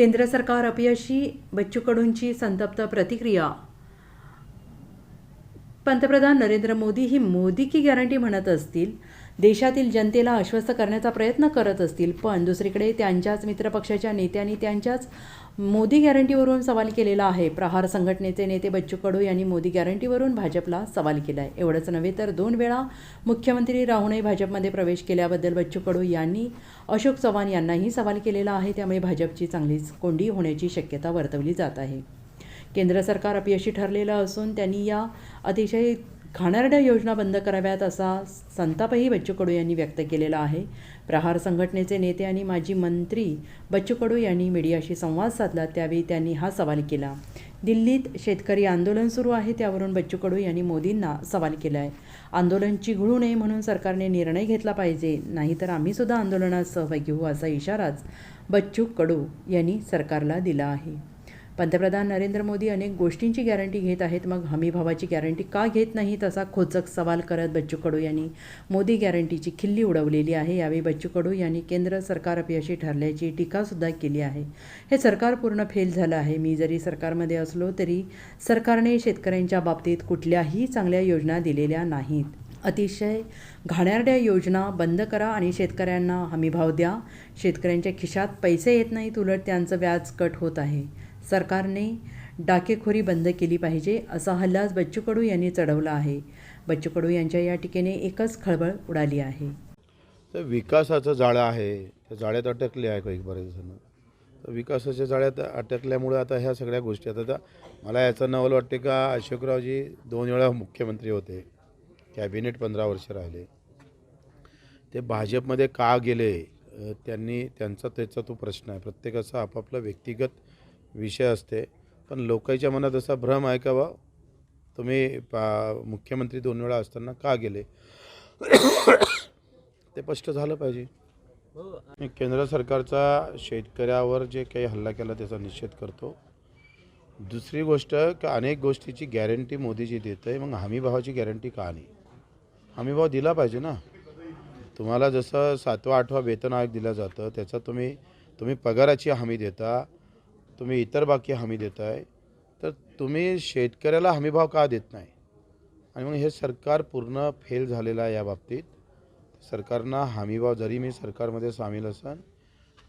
केंद्र सरकार अपयशी बच्चू कडूंची संतप्त प्रतिक्रिया. पंतप्रधान नरेंद्र मोदी ही मोदी की गॅरंटी म्हणत असतील देशातील जनतेला आश्वस्त करण्याचा प्रयत्न करत असतील. पण दुसरीकडे त्यांच्याच मित्रपक्षाच्या नेत्यांनी त्यांच्याच मोदी गॅरंटीवरून सवाल केलेला आहे. प्रहार संघटनेचे नेते बच्चू कडू यांनी मोदी गॅरंटीवरून भाजपला सवाल केला आहे एवढंच नव्हे तर दोन वेळा मुख्यमंत्री राहूनही भाजपमध्ये प्रवेश केल्याबद्दल बच्चू कडू यांनी अशोक चव्हाण यांनाही सवाल केलेला आहे. त्यामुळे भाजपची चांगलीच कोंडी होण्याची शक्यता वर्तवली जात आहे. केंद्र सरकार अपयशी ठरलेलं असून त्यांनी या अतिशय खाणारड्या योजना बंद कराव्यात असा संतापही बच्चू कडू यांनी व्यक्त केलेला आहे. प्रहार संघटनेचे नेते आणि माजी मंत्री बच्चू कडू यांनी मीडियाशी संवाद साधला त्यावेळी त्यांनी हा सवाल केला. दिल्लीत शेतकरी आंदोलन सुरू आहे त्यावरून बच्चू कडू यांनी मोदींना सवाल केला आहे आंदोलन चिघळू नये म्हणून सरकारने निर्णय घेतला पाहिजे नाहीतर आम्हीसुद्धा आंदोलनात सहभागी होऊ असा इशाराच बच्चू कडू यांनी सरकारला दिला आहे. पंतप्रधान नरेंद्र मोदी अनेक गोष्टींची गॅरंटी घेत आहेत. मग हमीभावाची गॅरंटी का घेत नाहीत असा खोचक सवाल करत बच्चू कडू यांनी मोदी गॅरंटीची खिल्ली उडवलेली आहे. यावेळी बच्चू कडू यांनी केंद्र सरकार अपयशी ठरल्याची टीकासुद्धा केली आहे. हे सरकार पूर्ण फेल झालं आहे. मी जरी सरकारमध्ये असलो तरी सरकारने शेतकऱ्यांच्या बाबतीत कुठल्याही चांगल्या योजना दिलेल्या नाहीत. अतिशय घाणेरड्या योजना बंद करा आणि शेतकऱ्यांना हमीभाव द्या. शेतकऱ्यांच्या खिशात पैसे येत नाहीत. उलट त्यांचं व्याज कट होत आहे. सरकारने डाकेखोरी बंद केली पाहिजे असा हल्लाच बच्चू कडू यांनी चढवला आहे. बच्चू कडू यांच्या या टीकेने एकच खळबळ उडाली आहे. तर विकासाचं जाळं आहे. त्या जाळ्यात अटकले आहे काही बरेच जण. तर विकासाच्या जाळ्यात अटकल्यामुळे आता ह्या सगळ्या गोष्टी आता मला याचं नवल वाटते का अशोकरावजी दोन वेळा मुख्यमंत्री होते. कॅबिनेट पंधरा वर्ष राहिले. ते भाजपमध्ये का गेले त्यांनी त्यांचा त्याचा तो प्रश्न आहे. प्रत्येकाचा आपापला व्यक्तिगत विषय असते. पण लोकांच्या मनात असा भ्रम आहे का बा? तुम्ही पा मुख्यमंत्री दोन वेळा असताना का गेले? ते स्पष्ट झालं पाहिजे. मी केंद्र सरकारचा शेतकऱ्यावर जे काही हल्ला केला त्याचा निषेध करतो. दुसरी गोष्ट का अनेक गोष्टीची गॅरंटी मोदीजी देत आहे मग हमीभावाची गॅरंटी का नाही? हमीभाव दिला पाहिजे ना. तुम्हाला जसं सातवा आठवा वेतन आयोग दिलं जातं त्याचा तुम्ही तुम्ही पगाराची हमी देता तुम्ही इतर बाकी हमी देताय तर तुम्ही शेतकऱ्याला हमीभाव का देत नाही? आणि मग हे सरकार पूर्ण फेल झालेलं आहे या बाबतीत. सरकारनं हमीभाव जरी मी सरकारमध्ये सामील असन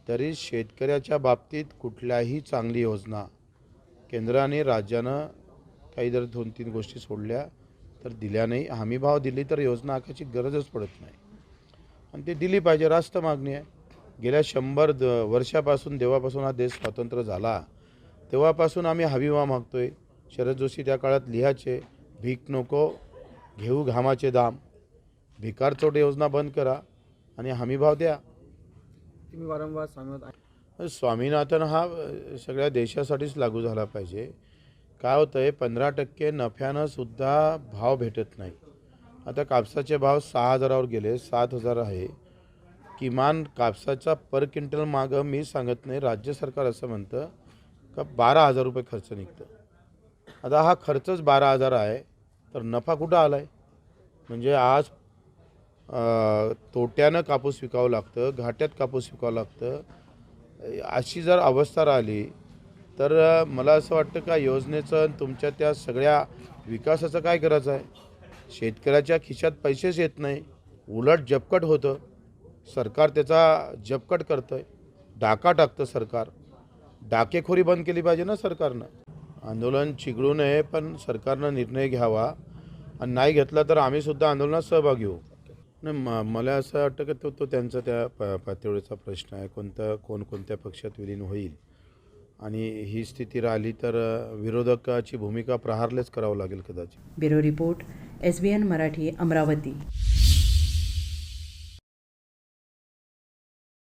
तरी शेतकऱ्याच्या बाबतीत कुठल्याही चांगली योजना केंद्राने राज्यानं काही जर दोन तीन गोष्टी सोडल्या तर दिल्या नाही. हमीभाव दिली तर योजना आखायची गरजच पडत नाही. आणि ती दिली पाहिजे रास्त मागणी आहे. गेल्या शंभर द वर्षापासून जेव्हापासून हा देश स्वतंत्र झाला. तेव्हापासून आम्ही हमीभाव मागतोय. शरद जोशी त्या काळात लिहायचे भीक नको घेऊ घामाचे दाम. भिकारचोट योजना बंद करा आणि हमीभाव द्या. तुम्ही वारंवार सांगत आहे स्वामीनाथन हा सगळ्या देशासाठीच लागू झाला पाहिजे. काय होतं आहे पंधरा टक्के नफ्यानं सुद्धा भाव भेटत नाही. आता कापसाचे भाव सहा हजारावर गेले सात हजार आहे. किमान कापसाचा पर क्विंटल मागं मी सांगत नाही राज्य सरकार असं म्हणतं का बारा हजार रुपये खर्च निघतं. आता हा खर्चच बारा हजार आहे तर नफा कुठं आला आहे म्हणजे आज तोट्यानं कापूस विकावं लागतं घाट्यात कापूस विकावं लागतं. अशी जर अवस्था राहिली तर मला असं वाटतं का योजनेचं आणि तुमच्या त्या सगळ्या विकासाचं काय करायचं आहे? शेतकऱ्याच्या खिशात पैसेच येत नाही उलट जपकट होतं. सरकार त्याचा जपकट करतं आहे डाका टाकतं सरकार. डाकेखोरी बंद केली पाहिजे ना सरकारनं. आंदोलन चिघळू नये पण सरकारनं निर्णय घ्यावा. आणि नाही घेतला तर आम्हीसुद्धा आंदोलनात सहभागी होऊ. नाही म मला असं वाटतं की तो तो त्यांचा त्या प पातळीचा प्रश्न आहे. कोणतं कोण कोणत्या पक्षात विलीन होईल? आणि ही स्थिती राहिली तर विरोधकाची भूमिका प्रहारलेच करावं लागेल कदाचित. Bureau report S B N Marathi Amravati.